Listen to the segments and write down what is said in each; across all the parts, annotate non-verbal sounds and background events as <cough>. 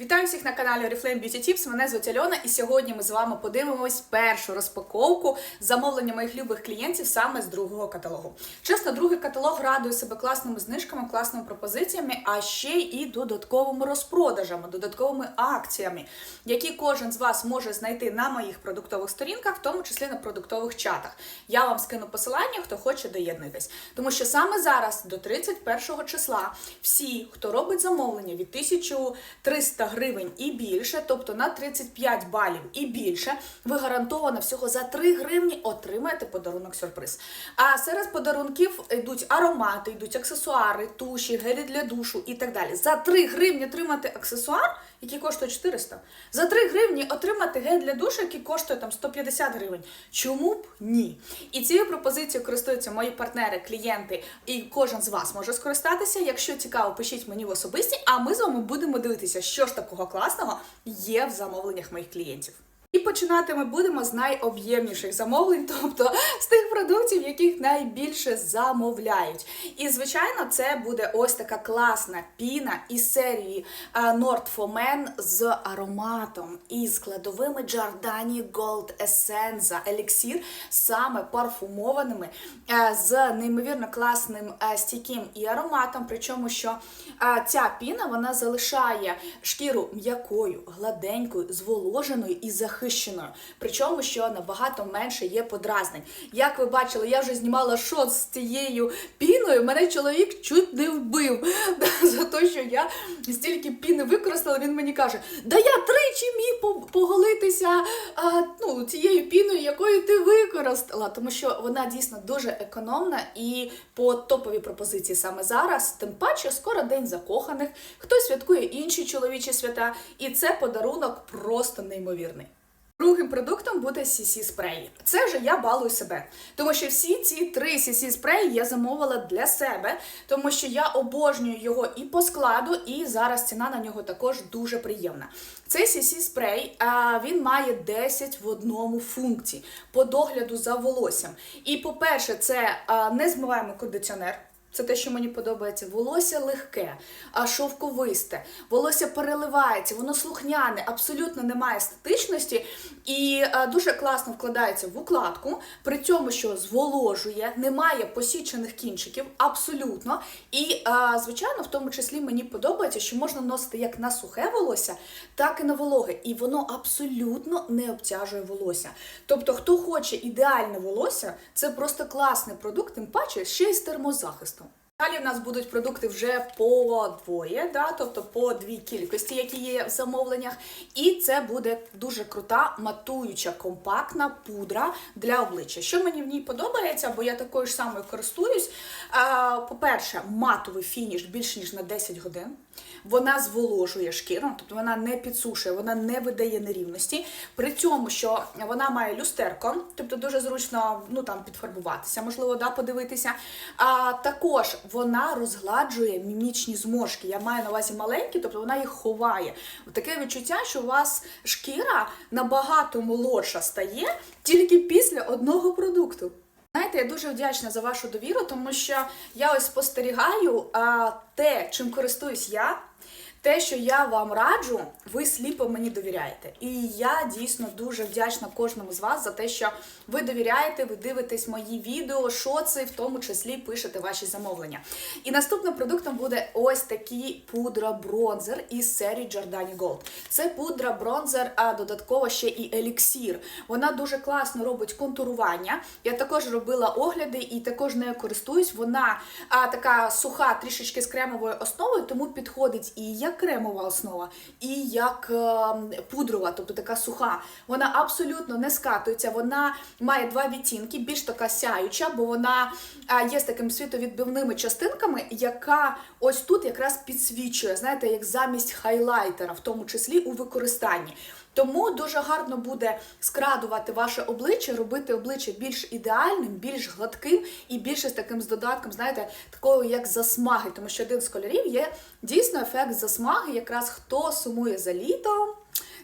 Вітаю всіх на каналі Oriflame Beauty Tips. Мене звуть Альона, і сьогодні ми з вами подивимось першу розпаковку замовлення моїх любих клієнтів саме з другого каталогу. Чесно, другий каталог радує себе класними знижками, класними пропозиціями, а ще і додатковими розпродажами, додатковими акціями, які кожен з вас може знайти на моїх продуктових сторінках, в тому числі на продуктових чатах. Я вам скину посилання, хто хоче доєднуйтесь. Тому що саме зараз, до 31 числа, всі, хто робить замовлення від 1300 гривень і більше, тобто на 35 балів і більше, ви гарантовано всього за 3 гривні отримаєте подарунок сюрприз. А серед подарунків йдуть аромати, йдуть аксесуари, туші, гелі для душу і так далі. За 3 гривні отримати аксесуар, який коштує 400. За 3 гривні отримати гель для душу, який коштує там 150 гривень. Чому б ні? І цією пропозицією користуються мої партнери, клієнти, і кожен з вас може скористатися. Якщо цікаво, пишіть мені в особисті, а ми з вами будемо дивитися, що ж такого класного є в замовленнях моїх клієнтів. І починати ми будемо з найоб'ємніших замовлень, тобто з тих продуктів, яких найбільше замовляють. І звичайно, це буде ось така класна піна із серії Nord for Men з ароматом і складовими Giordani Gold Essence еліксір, саме парфумованими, з неймовірно класним стійким і ароматом. Причому, що ця піна вона залишає шкіру м'якою, гладенькою, зволоженою і захищеною. Причому, що набагато менше є подразнень. Як ви бачили, я вже знімала шот з цією піною. Мене чоловік чуть не вбив <laughs> за те, що я стільки піни використала. Він мені каже: Да я тричі міг поголитися а, ну, цією піною, якою ти використала. Тому що вона дійсно дуже економна і по топовій пропозиції саме зараз. Тим паче, скоро день закоханих, хтось святкує інші чоловічі свята, і це подарунок просто неймовірний. Другим продуктом буде CC спрей. Це вже я балую себе. Тому що всі ці три CC спреї я замовила для себе, тому що я обожнюю його і по складу, і зараз ціна на нього також дуже приємна. Цей CC спрей він має 10 в одному функцій по догляду за волоссям. І по-перше, це а, незмиваємий кондиціонер. Це те, що мені подобається. Волосся легке, а шовковисте, волосся переливається, воно слухняне, абсолютно немає статичності і е, дуже класно вкладається в укладку, при цьому, що зволожує, немає посічених кінчиків, абсолютно. І, е, звичайно, в тому числі мені подобається, що можна носити як на сухе волосся, так і на вологе. І воно абсолютно не обтяжує волосся. Тобто, хто хоче ідеальне волосся, це просто класний продукт, тим паче ще й з термозахистом. Далі в нас будуть продукти вже по двоє, да, тобто по дві кількості, які є в замовленнях. І це буде дуже крута матуюча компактна пудра для обличчя. Що мені в ній подобається, бо я такою ж самою користуюсь. По-перше, матовий фініш більше ніж на 10 годин. Вона зволожує шкіру, тобто вона не підсушує, вона не видає нерівності. При цьому, що вона має люстерко, тобто дуже зручно ну, там, підфарбуватися, можливо, да, подивитися. А також вона розгладжує мімічні зморшки. Я маю на увазі маленькі, тобто вона їх ховає. Таке відчуття, що у вас шкіра набагато молодша стає тільки після одного продукту. Знаєте, я дуже вдячна за вашу довіру, тому що я ось спостерігаю а, те, чим користуюсь я. Те, що я вам раджу, ви сліпо мені довіряєте. І я дійсно дуже вдячна кожному з вас за те, що ви довіряєте, ви дивитесь мої відео, шоци, в тому числі пишете ваші замовлення. І наступним продуктом буде ось такий пудра-бронзер із серії Giordani Gold. Це пудра-бронзер, а додатково ще і еліксір. Вона дуже класно робить контурування. Я також робила огляди і також нею користуюсь. Вона а, така суха, трішечки з кремовою основою, тому підходить і як кремова основа, і як е, пудрова, тобто така суха. Вона абсолютно не скатується. Вона має два відтінки, більш така сяюча, бо вона а, є з такими світовідбивними частинками, яка ось тут якраз підсвічує, знаєте, як замість хайлайтера, в тому числі у використанні. Тому дуже гарно буде скрадувати ваше обличчя, робити обличчя більш ідеальним, більш гладким і більше з таким з додатком, знаєте, такою як засмаги. Тому що один з кольорів є дійсно ефект засмаги. Якраз хто сумує за літом,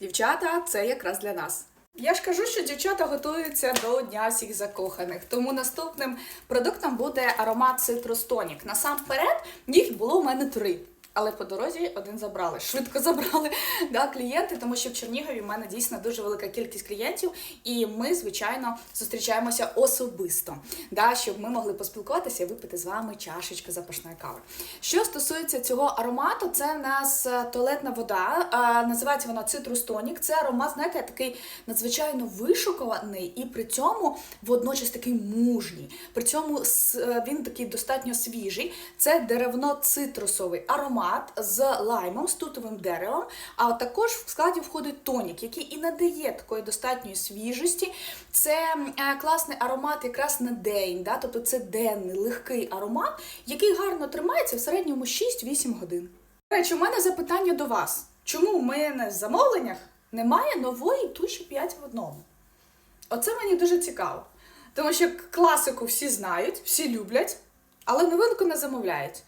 дівчата, це якраз для нас. Я ж кажу, що дівчата готуються до дня всіх закоханих. Тому наступним продуктом буде аромат Tonic. Насамперед, їх було у мене три. Але по дорозі один забрали. Швидко забрали <laughs> да, клієнти, тому що в Чернігові в мене дійсно дуже велика кількість клієнтів, і ми, звичайно, зустрічаємося особисто, да, щоб ми могли поспілкуватися і випити з вами чашечку запашної кави. Що стосується цього аромату, це в нас е, туалетна вода. а, Називається вона Tonic. Це аромат, знаєте, такий надзвичайно вишуканий і при цьому водночас такий мужній. При цьому е, він такий достатньо свіжий. Це деревно-цитрусовий аромат з лаймом, з тутовим деревом. А також в складі входить тонік, який і надає такої достатньої свіжості. Це е, класний аромат якраз на день, да? тобто це денний легкий аромат, який гарно тримається в середньому 6-8 годин. До речі, у мене запитання до вас. Чому в мене в замовленнях немає нової туші 5 в одному? Оце мені дуже цікаво. Тому що класику всі знають, всі люблять, але новинку не замовляють.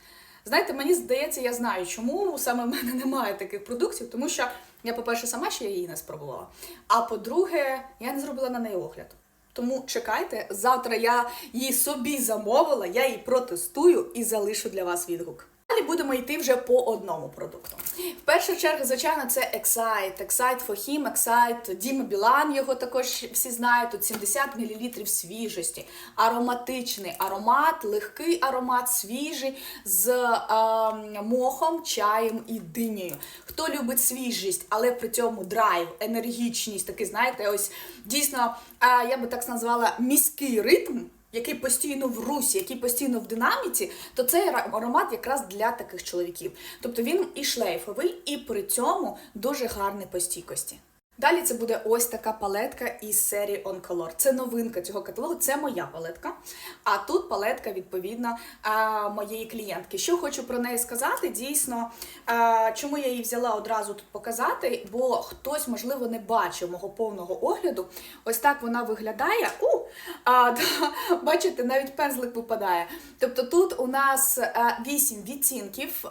Знаєте, мені здається, я знаю, чому саме в мене немає таких продуктів, тому що я, по-перше, сама ще її не спробувала. А по-друге, я не зробила на неї огляд. Тому чекайте, завтра я її собі замовила, я її протестую і залишу для вас відгук. Далі будемо йти вже по одному продукту. В першу чергу, звичайно, це Excite. Excite for him, Excite, Діма Білан, його також всі знають. Тут 70 мл свіжості, ароматичний аромат, легкий аромат, свіжий з е, мохом, чаєм і динею. Хто любить свіжість, але при цьому драйв, енергічність, такий, знаєте, ось дійсно, е, я би так назвала міський ритм який постійно в русі, який постійно в динаміці, то цей аромат якраз для таких чоловіків. Тобто він і шлейфовий, і при цьому дуже гарний по стійкості. Далі це буде ось така палетка із серії On Color. Це новинка цього каталогу, це моя палетка. А тут палетка, відповідно, моєї клієнтки. Що хочу про неї сказати, дійсно, чому я її взяла одразу тут показати, бо хтось, можливо, не бачив мого повного огляду. Ось так вона виглядає. У, а, <laughs> бачите, навіть пензлик випадає. Тобто тут у нас 8 відтінків,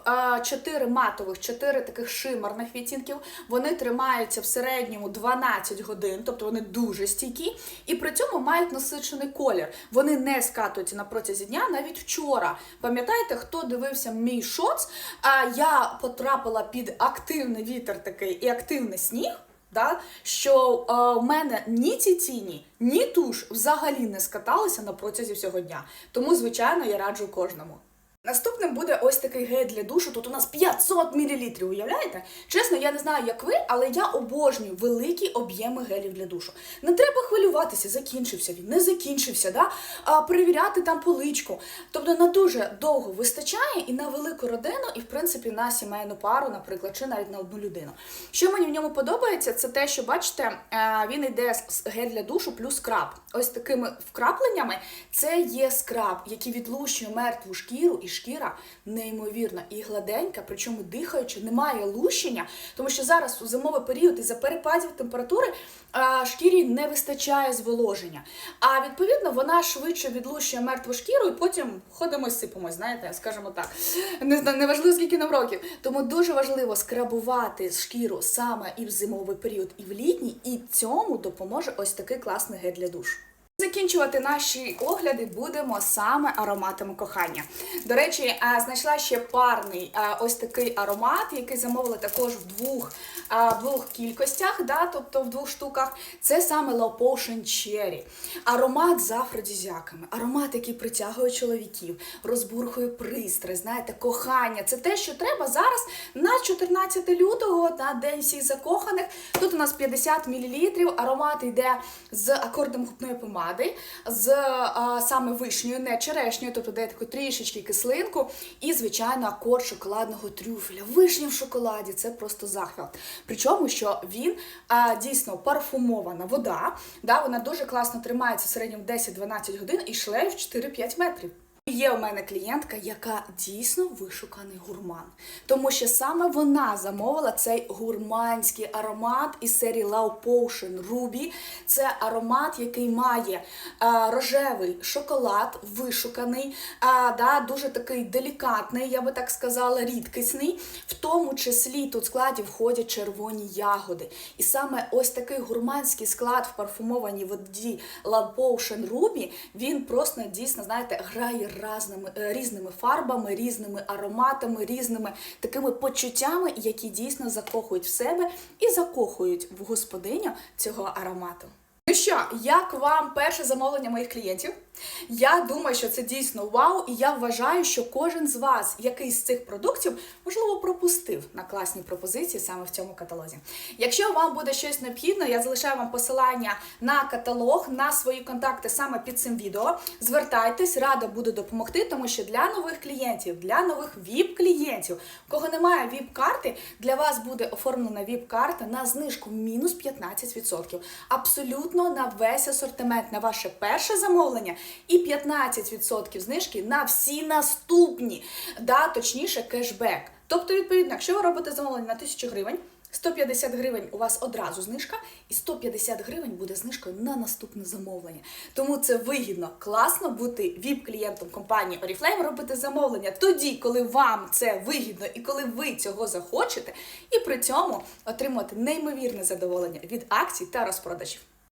4 матових, 4 таких шимарних відтінків. Вони тримаються в середньому 12 годин, тобто вони дуже стійкі, і при цьому мають насичений колір. Вони не скатуються на протязі дня. Навіть вчора, пам'ятаєте, хто дивився мій шоц? А я потрапила під активний вітер такий і активний сніг. Да? Що е, в мене ні ці тіні, ні туш взагалі не скаталися на протязі всього дня. Тому, звичайно, я раджу кожному. Наступним буде ось такий гель для душу. Тут у нас 500 мл, уявляєте? Чесно, я не знаю, як ви, але я обожнюю великі об'єми гелів для душу. Не треба хвилюватися, закінчився він, не закінчився, да? а, перевіряти там поличку. Тобто на дуже довго вистачає і на велику родину, і в принципі на сімейну пару, наприклад, чи навіть на одну людину. Що мені в ньому подобається, це те, що бачите, е, він йде з- гель для душу плюс скраб. Ось такими вкрапленнями це є скраб, який відлущує мертву шкіру, і шкіра неймовірна і гладенька, причому дихаючи, немає лущення, тому що зараз у зимовий період із-за перепадів температури шкірі не вистачає зволоження. А відповідно вона швидше відлущує мертву шкіру, і потім ходимо і сипемось, знаєте, скажімо так. Не знаю, неважливо, скільки нам років. Тому дуже важливо скрабувати шкіру саме і в зимовий період, і в літній, і цьому допоможе ось такий класний гель для душу. Закінчувати наші огляди будемо саме ароматами кохання. До речі, знайшла ще парний ось такий аромат, який замовила також в двох, двох кількостях, да, тобто в двох штуках. Це саме Potion Cherry. Аромат з афродізіаками, аромат, який притягує чоловіків, розбурхує пристрасть, знаєте, кохання. Це те, що треба зараз на 14 лютого, на день всіх закоханих. Тут у нас 50 мл, аромат йде з акордом губної помади, з а, саме вишнею, не черешнею, тобто дає таку трішечки кислинку, і, звичайно, акорд шоколадного трюфеля. Вишня в шоколаді це просто захват. Причому, що він а, дійсно парфумована вода, да, вона дуже класно тримається в середньому 10-12 годин і шлейф 4-5 метрів. Є у мене клієнтка, яка дійсно вишуканий гурман, тому що саме вона замовила цей гурманський аромат із серії Love Potion Ruby. Це аромат, який має а, рожевий шоколад, вишуканий, а, да, дуже такий делікатний, я би так сказала, рідкісний. В тому числі тут в складі входять червоні ягоди. І саме ось такий гурманський склад в парфумованій воді Love Potion Ruby, він просто дійсно, знаєте, грає разними, е, різними фарбами, різними ароматами, різними такими почуттями, які дійсно закохують в себе і закохують в господиню цього аромату. Ну що, як вам перше замовлення моїх клієнтів? Я думаю, що це дійсно вау, і я вважаю, що кожен з вас якийсь з цих продуктів можливо пропустив на класні пропозиції саме в цьому каталозі. Якщо вам буде щось необхідно, я залишаю вам посилання на каталог, на свої контакти саме під цим відео. Звертайтесь, рада буду допомогти, тому що для нових клієнтів, для нових ВІП-клієнтів, кого немає ВІП-карти, для вас буде оформлена ВІП-карта на знижку мінус 15%. Абсолютно на весь асортимент, на ваше перше замовлення і 15% знижки на всі наступні, да, точніше, кешбек. Тобто, відповідно, якщо ви робите замовлення на 1000 гривень, 150 гривень у вас одразу знижка, і 150 гривень буде знижкою на наступне замовлення. Тому це вигідно, класно бути віп-клієнтом компанії Oriflame, робити замовлення тоді, коли вам це вигідно і коли ви цього захочете, і при цьому отримати неймовірне задоволення від акцій та розпродажів.